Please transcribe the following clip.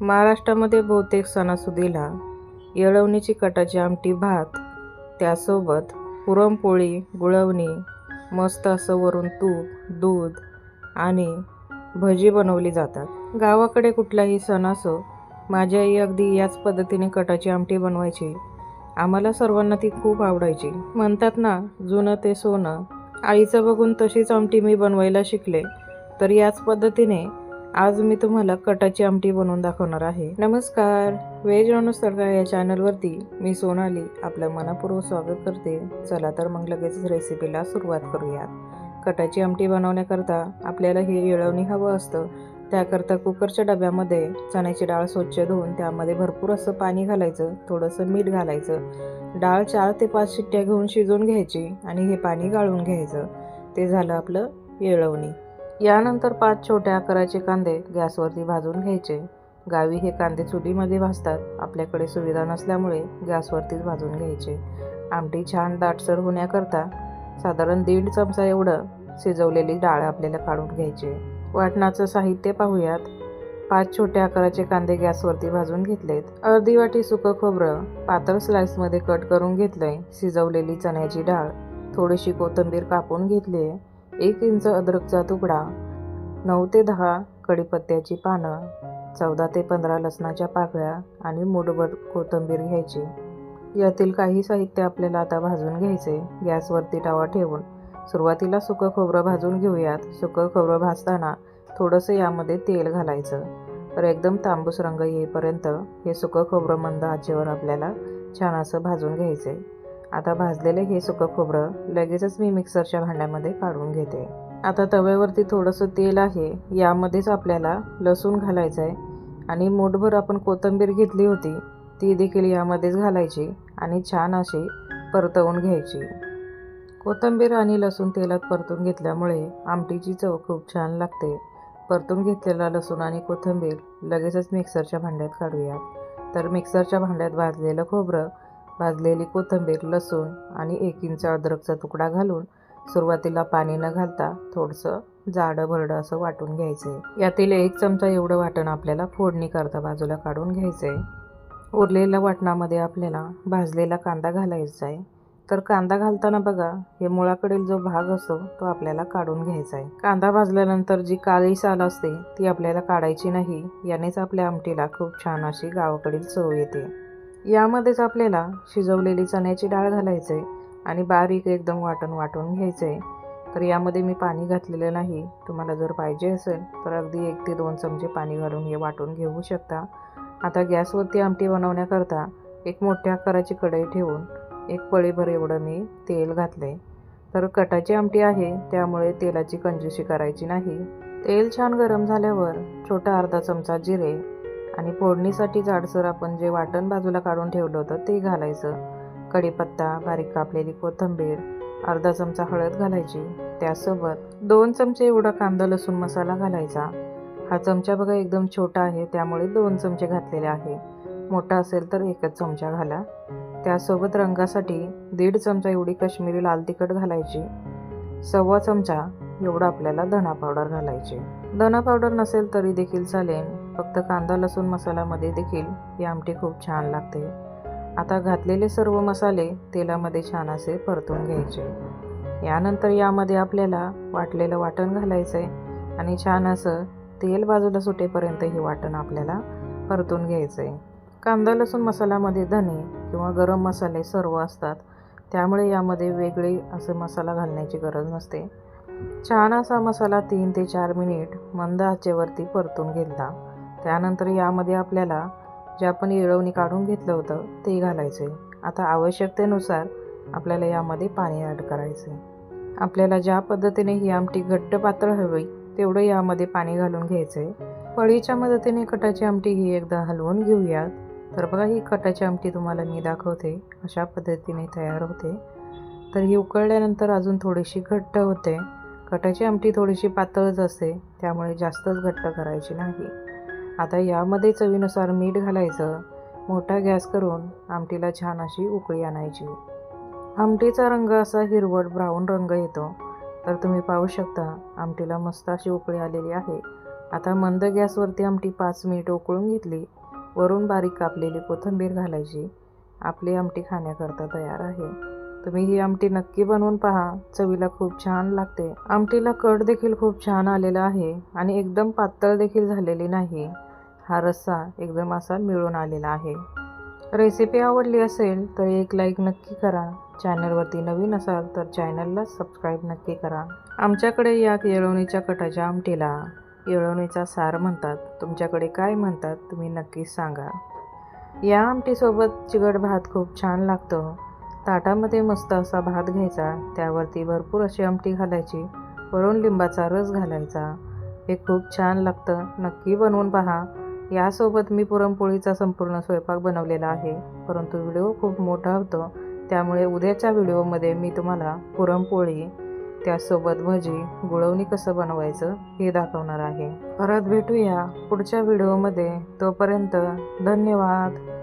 महाराष्ट्रामध्ये बहुतेक सणासुदीला येळवणीची कटाची आमटी भात त्यासोबत पुरणपोळी गुळवणी मस्त असं वरून तूप दूध आणि भजी बनवली जातात. गावाकडे कुठलाही सण असो माझी आई अगदी याच पद्धतीने कटाची आमटी बनवायची. आम्हाला सर्वांना ती खूप आवडायची. म्हणतात ना जुनं ते सोनं. आईचं बघून तशीच आमटी मी बनवायला शिकले. तर याच पद्धतीने आज मी तुम्हाला कटाची आमटी बनवून दाखवणार आहे. नमस्कार. व्हेज नॉनव्हेज तडका या चॅनलवरती मी सोनाली आपलं मनापूर्वक स्वागत करते. चला तर मग लगेच रेसिपीला सुरुवात करूयात. कटाची आमटी बनवण्याकरता आपल्याला हे येळवणी हवं असतं. त्याकरता कुकरच्या डब्यामध्ये चण्याची डाळ स्वच्छ धुवून त्यामध्ये भरपूर असं पाणी घालायचं थोडंसं मीठ घालायचं. डाळ चार ते पाच शिट्ट्या घेऊन शिजवून घ्यायची आणि हे पाणी गाळून घ्यायचं. ते झालं आपलं येळवणी. यानंतर पाच छोट्या आकाराचे कांदे गॅसवरती भाजून घ्यायचे. गावी हे कांदे चुलीमध्ये भाजतात. आपल्याकडे सुविधा नसल्यामुळे गॅसवरतीच भाजून घ्यायचे. आमटी छान दाटसर होण्याकरता साधारण दीड चमचा एवढं शिजवलेली डाळ आपल्याला काढून घ्यायची. वाटणाचं साहित्य पाहूयात. पाच छोट्या आकाराचे कांदे गॅसवरती भाजून घेतलेत. अर्धी वाटी सुकं खोबरं पातळ स्लाइसमध्ये कट करून घेतलंय. शिजवलेली चण्याची डाळ थोडीशी कोथिंबीर कापून घेतली आहे एक इंच अद्रकचा तुकडा नऊ ते दहा कढीपत्त्याची पानं चौदा ते पंधरा लसणाच्या पाकळ्या आणि मूठभर कोथिंबीर घ्यायची. यातील काही साहित्य आपल्याला आता भाजून घ्यायचे. गॅसवरती टावा ठेवून सुरुवातीला सुकं खोबरं भाजून घेऊयात. सुकं खोबरं भाजताना थोडंसं यामध्ये तेल घालायचं. तर एकदम तांबूस रंग येईपर्यंत हे सुकं खोबरं मंद आचेवर आपल्याला छान असं भाजून घ्यायचं. आहे आता भाजलेले हे सुकं खोबरं लगेचच मी मिक्सरच्या भांड्यामध्ये काढून घेते. आता तव्यावरती थोडंसं तेल आहे यामध्येच आपल्याला लसूण घालायचं आहे आणि मोठभर आपण कोथिंबीर घेतली होती ती देखील यामध्येच घालायची आणि छान अशी परतवून घ्यायची. कोथिंबीर आणि लसूण तेलात परतून घेतल्यामुळे आमटीची चव खूप छान लागते. परतून घेतलेला लसूण आणि कोथिंबीर लगेचच मिक्सरच्या भांड्यात काढूयात. तर मिक्सरच्या भांड्यात भाजलेलं खोबरं भाजलेली कोथिंबीर लसूण आणि एक इंच अद्रकचा तुकडा घालून सुरुवातीला पाणी न घालता थोडंसं जाडं भरडं असं वाटून घ्यायचं आहे यातील एक चमचा एवढं वाटण आपल्याला फोडणी करता बाजूला काढून घ्यायचं आहे उरलेल्या वाटणामध्ये आपल्याला भाजलेला कांदा घालायचा आहे तर कांदा घालताना बघा हे मुळाकडील जो भाग असतो तो आपल्याला काढून घ्यायचा आहे कांदा भाजल्यानंतर जी काळी साल असते ती आपल्याला काढायची नाही यानेच आपल्या आमटीला खूप छान अशी गावाकडील चव येते. यामध्येच आपल्याला शिजवलेली चण्याची डाळ घालायचं आहे आणि बारीक एकदम वाटण वाटून घ्यायचं आहे तर यामध्ये मी पाणी घातलेलं नाही. तुम्हाला जर पाहिजे असेल तर अगदी एक ते दोन चमचे पाणी घालून हे वाटून घेऊ शकता. आता गॅसवरती आमटी बनवण्याकरता एक मोठ्या आकाराची कढई ठेवून एक पळीभर एवढं मी तेल घातलं आहे तर कटाची आमटी आहे त्यामुळे तेलाची कंजूशी करायची नाही. तेल छान गरम झाल्यावर छोटा अर्धा चमचा जिरे आणि फोडणीसाठी जाडसर आपण जे वाटण बाजूला काढून ठेवलं होतं ते घालायचं. कढीपत्ता बारीक कापलेली कोथिंबीर अर्धा चमचा हळद घालायची. त्यासोबत दोन चमचे एवढा कांदा लसूण मसाला घालायचा. हा चमचा बघा एकदम छोटा आहे त्यामुळे दोन चमचे घातलेले आहे. मोठा असेल तर एकच चमचा घाला. त्यासोबत रंगासाठी दीड चमचा एवढी काश्मीरी लाल तिखट घालायची. सव्वा चमचा एवढा आपल्याला धना पावडर घालायची. धना पावडर नसेल तरी देखील चालेल. फक्त कांदा लसूण मसाल्यामध्ये देखील ही आमटी खूप छान लागते. आता घातलेले सर्व मसाले तेलामध्ये छान असे परतून घ्यायचे. यानंतर यामध्ये आपल्याला वाटलेलं वाटण घालायचं आहे आणि छान असं तेल बाजूला सुटेपर्यंत हे वाटण आपल्याला परतून घ्यायचं आहे कांदा लसूण मसाल्यामध्ये धने किंवा गरम मसाले सर्व असतात. त्यामुळे यामध्ये वेगळे असं मसाला घालण्याची गरज नसते. छान असा मसाला तीन ते चार मिनिट मंद आचेवरती परतून घेतला. त्यानंतर यामध्ये आपल्याला जे आपण येळवणी काढून घेतलं होतं ते घालायचं. आहे आता आवश्यकतेनुसार आपल्याला यामध्ये पाणी ॲड करायचे आपल्याला ज्या पद्धतीने ही आमटी घट्ट पातळ हवी तेवढं यामध्ये पाणी घालून घ्यायचं आहे पळीच्या मदतीने कटाची आमटी ही एकदा हलवून घेऊयात. तर बघा ही कटाची आमटी तुम्हाला मी दाखवते. अशा पद्धतीने तयार होते. तर ही उकळल्यानंतर अजून थोडीशी घट्ट होते. कटाची आमटी थोडीशी पातळच असते त्यामुळे जास्तच घट्ट करायची नाही. आता यामध्ये चवीनुसार मीठ घालायचं. मोठा गॅस करून आमटीला छान अशी उकळी आणायची. आमटीचा रंग असा हिरवट ब्राऊन रंग येतो. तर तुम्ही पाहू शकता आमटीला मस्त अशी उकळी आलेली आहे. आता मंद गॅसवरती आमटी पाच मिनिट उकळून घेतली. वरून बारीक कापलेली कोथिंबीर घालायची. आपली आमटी खाण्याकरता तयार आहे. तुम्ही ही आमटी नक्की बनवून पहा. चवीला खूप छान लागते. आमटीला कट देखील खूप छान आलेला आहे आणि एकदम पातळ देखील झालेली नाही. हा रस्सा एकदम असा मिळून आलेला आहे. रेसिपी आवडली असेल तर एक लाईक नक्की करा. चॅनलवरती नवीन असाल तर चॅनलला सबस्क्राईब नक्की करा. आमच्याकडे या येळवणीच्या कटाच्या आमटीला येळवणीचा सार म्हणतात. तुमच्याकडे काय म्हणतात तुम्ही नक्कीच सांगा. या आमटीसोबत चिकट भात खूप छान लागतो. ताटामध्ये मस्त असा भात घ्यायचा. त्यावरती भरपूर अशी आमटी घालायची. वरून लिंबाचा रस घालायचा. हे खूप छान लागतं. नक्की बनवून पहा. यासोबत मी पुरणपोळीचा संपूर्ण स्वयंपाक बनवलेला आहे. परंतु व्हिडिओ खूप मोठा होतो. त्यामुळे उद्याच्या व्हिडिओमध्ये मी तुम्हाला पुरणपोळी त्यासोबत भजी गुळवणी कसं बनवायचं हे दाखवणार आहे. परत भेटूया पुढच्या व्हिडिओमध्ये. तोपर्यंत धन्यवाद.